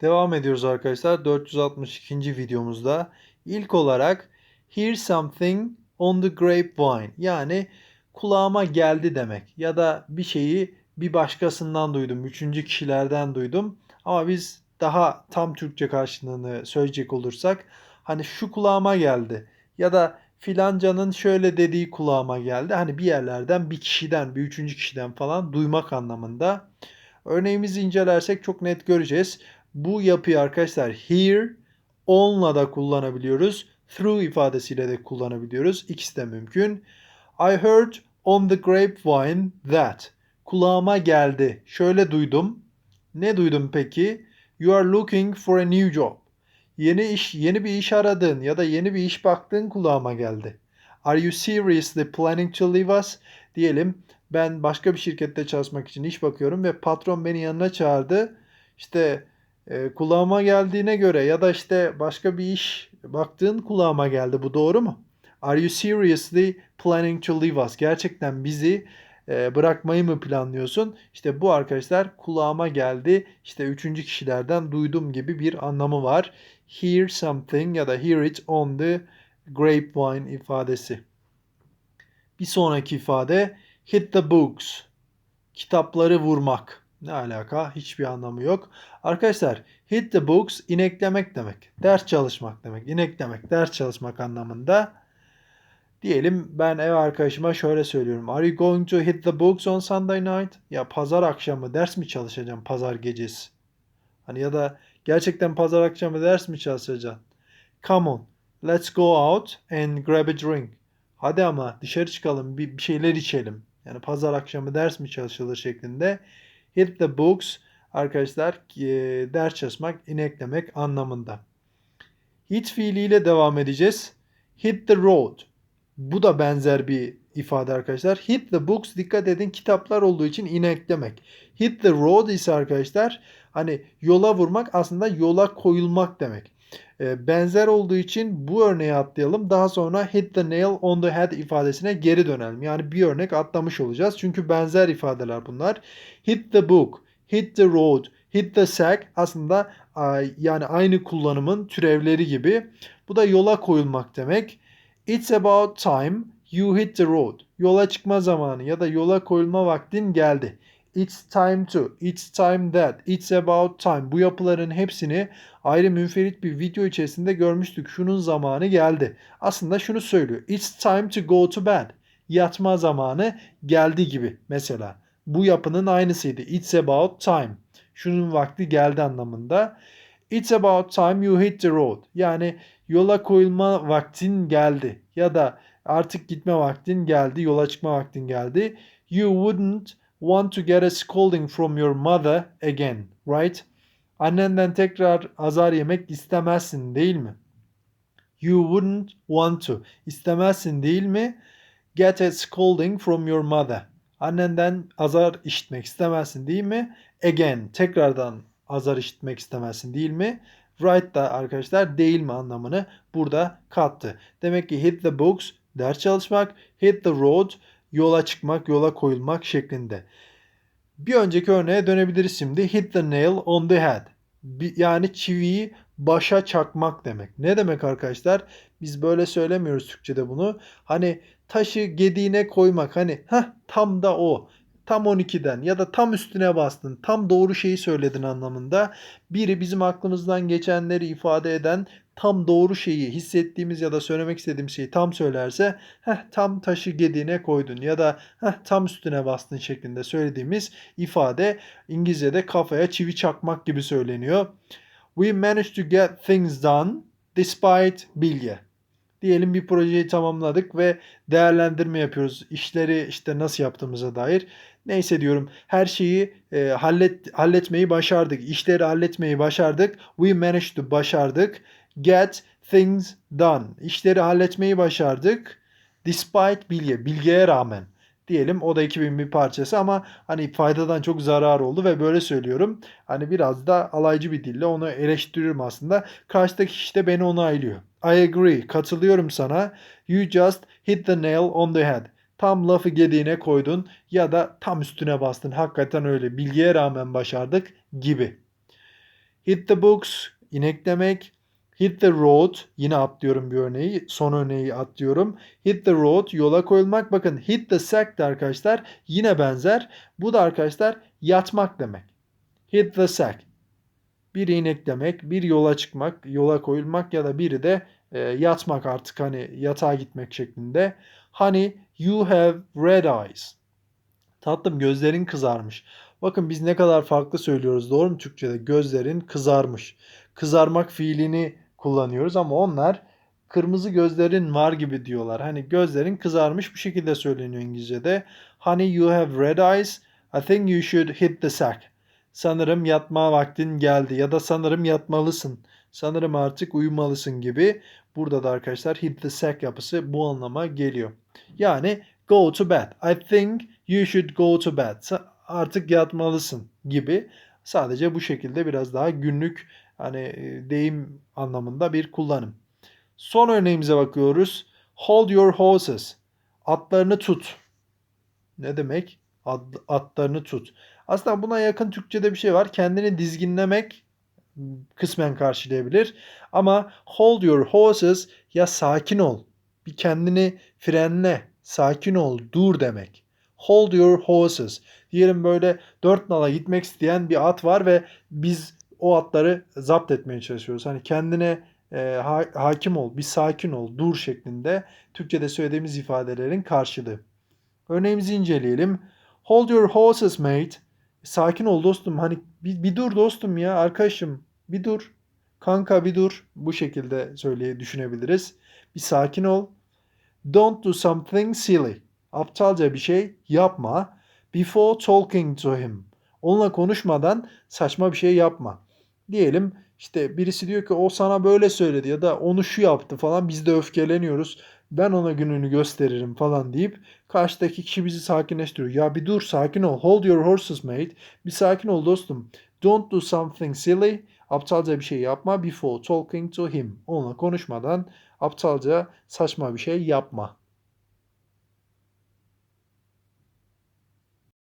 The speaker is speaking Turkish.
Devam ediyoruz arkadaşlar 462. videomuzda. İlk olarak hear something on the grapevine yani kulağıma geldi demek ya da bir şeyi bir başkasından duydum, üçüncü kişilerden duydum. Ama biz daha tam Türkçe karşılığını söyleyecek olursak hani şu kulağıma geldi ya da filancanın şöyle dediği kulağıma geldi. Hani bir yerlerden bir kişiden, bir üçüncü kişiden falan duymak anlamında. Örneğimizi incelersek çok net göreceğiz. Bu yapıyı arkadaşlar hear, on'la da kullanabiliyoruz. Through ifadesiyle de kullanabiliyoruz. İkisi de mümkün. I heard on the grapevine that. Kulağıma geldi. Şöyle duydum. Ne duydum peki? You are looking for a new job. Yeni iş, yeni bir iş aradın ya da yeni bir iş baktın kulağıma geldi. Are you seriously planning to leave us? Diyelim ben başka bir şirkette çalışmak için iş bakıyorum ve patron beni yanına çağırdı. İşte e, kulağıma geldiğine göre ya da işte başka bir iş baktığın kulağıma geldi. Bu doğru mu? Are you seriously planning to leave us? Gerçekten bizi e, bırakmayı mı planlıyorsun? İşte bu arkadaşlar kulağıma geldi. İşte üçüncü kişilerden duydum gibi bir anlamı var. Hear something ya da hear it on the grapevine ifadesi. Bir sonraki ifade hit the books. Kitapları vurmak. Ne alaka? Hiçbir anlamı yok. Arkadaşlar hit the books ineklemek demek. Ders çalışmak demek. İneklemek, ders çalışmak anlamında. Diyelim ben ev arkadaşıma şöyle söylüyorum. Are you going to hit the books on Sunday night? Ya pazar akşamı ders mi çalışacağım pazar gecesi? Hani ya da gerçekten pazar akşamı ders mi çalışacaksın? Come on, let's go out and grab a drink. Hadi ama dışarı çıkalım bir, bir şeyler içelim. Yani pazar akşamı ders mi çalışılır şeklinde. Hit the books arkadaşlar e, ders çalışmak, ineklemek anlamında. Hit fiiliyle devam edeceğiz. Hit the road. Bu da benzer bir ifade arkadaşlar. Hit the books dikkat edin kitaplar olduğu için ineklemek. Hit the road ise arkadaşlar hani yola vurmak aslında yola koyulmak demek. E, benzer olduğu için bu örneği atlayalım. Daha sonra hit the nail on the head ifadesine geri dönelim. Yani bir örnek atlamış olacağız. Çünkü benzer ifadeler bunlar. Hit the book, hit the road, hit the sack aslında yani aynı kullanımın türevleri gibi. Bu da yola koyulmak demek. It's about time you hit the road. Yola çıkma zamanı ya da yola koyulma vaktin geldi. It's time to, it's time that, it's about time. Bu yapıların hepsini ayrı münferit bir video içerisinde görmüştük. Şunun zamanı geldi. Aslında şunu söylüyor. It's time to go to bed. Yatma zamanı geldi gibi mesela. Bu yapının aynısıydı. It's about time. Şunun vakti geldi anlamında. It's about time you hit the road. Yani yola koyulma vaktin geldi. Ya da artık gitme vaktin geldi, yola çıkma vaktin geldi. You wouldn't want to get a scolding from your mother again, right? Annenden tekrar azar yemek istemezsin değil mi? You wouldn't want to. İstemezsin değil mi? Get a scolding from your mother. Annenden azar işitmek istemezsin değil mi? Again. Tekrardan azar işitmek istemezsin değil mi? Right da arkadaşlar değil mi anlamını burada kattı. Demek ki hit the books ders çalışmak, hit the road yola çıkmak, yola koyulmak şeklinde. Bir önceki örneğe dönebiliriz şimdi. Hit the nail on the head. Yani çiviyi başa çakmak demek. Ne demek arkadaşlar? Biz böyle söylemiyoruz Türkçe'de bunu. Hani taşı gediğine koymak. Hani ha tam da o. Tam 12'den ya da tam üstüne bastın. Tam doğru şeyi söyledin anlamında. Biri bizim aklımızdan geçenleri ifade eden tam doğru şeyi hissettiğimiz ya da söylemek istediğimiz şeyi tam söylerse heh, tam taşı gediğine koydun ya da heh, tam üstüne bastın şeklinde söylediğimiz ifade İngilizce'de kafaya çivi çakmak gibi söyleniyor. We managed to get things done despite bilge. Diyelim bir projeyi tamamladık ve değerlendirme yapıyoruz. İşleri işte nasıl yaptığımıza dair. Neyse diyorum her şeyi e, hallet halletmeyi başardık. İşleri halletmeyi başardık. We managed to başardık get things done. İşleri halletmeyi başardık. Despite bilge, bilgeye rağmen diyelim o da 2000 bir parçası ama hani faydadan çok zarar oldu ve böyle söylüyorum. Hani biraz da alaycı bir dille onu eleştiriyorum aslında. Karşıdaki kişi de beni onaylıyor. I agree, katılıyorum sana. You just hit the nail on the head. Tam lafı gediğine koydun ya da tam üstüne bastın. Hakikaten öyle bilgiye rağmen başardık gibi. Hit the books inek demek. Hit the road yine atlıyorum bir örneği. Son örneği atlıyorum. Hit the road yola koyulmak. Bakın hit the sack de arkadaşlar yine benzer. Bu da arkadaşlar yatmak demek. Hit the sack. Bir inek demek, bir yola çıkmak, yola koyulmak ya da biri de e, yatmak artık hani yatağa gitmek şeklinde. Honey, you have red eyes. Tatlım gözlerin kızarmış. Bakın biz ne kadar farklı söylüyoruz doğru mu Türkçe'de? Gözlerin kızarmış. Kızarmak fiilini kullanıyoruz ama onlar kırmızı gözlerin var gibi diyorlar. Hani gözlerin kızarmış bu şekilde söyleniyor İngilizce'de. Honey you have red eyes. I think you should hit the sack. Sanırım yatma vaktin geldi ya da sanırım yatmalısın. Sanırım artık uyumalısın gibi. Burada da arkadaşlar hit the sack yapısı bu anlama geliyor. Yani go to bed. I think you should go to bed. Artık yatmalısın gibi. Sadece bu şekilde biraz daha günlük hani e, deyim anlamında bir kullanım. Son örneğimize bakıyoruz. Hold your horses. Atlarını tut. Ne demek? Ad- atlarını tut. Aslında buna yakın Türkçe'de bir şey var. Kendini dizginlemek kısmen karşılayabilir. Ama hold your horses ya sakin ol. Bir kendini frenle. Sakin ol. Dur demek. Hold your horses. Diyelim böyle dört nala gitmek isteyen bir at var ve biz o atları zapt etmeye çalışıyoruz. Hani kendine e, ha- hakim ol, bir sakin ol, dur şeklinde Türkçe'de söylediğimiz ifadelerin karşılığı. Örneğimizi inceleyelim. Hold your horses mate. Sakin ol dostum. Hani bir, bir dur dostum ya arkadaşım. Bir dur. Kanka bir dur. Bu şekilde söyleye düşünebiliriz. Bir sakin ol. Don't do something silly. Aptalca bir şey yapma. Before talking to him. Onunla konuşmadan saçma bir şey yapma. Diyelim işte birisi diyor ki o sana böyle söyledi ya da onu şu yaptı falan biz de öfkeleniyoruz. Ben ona gününü gösteririm falan deyip karşıdaki kişi bizi sakinleştiriyor. Ya bir dur sakin ol. Hold your horses mate. Bir sakin ol dostum. Don't do something silly. Aptalca bir şey yapma before talking to him. Onunla konuşmadan aptalca saçma bir şey yapma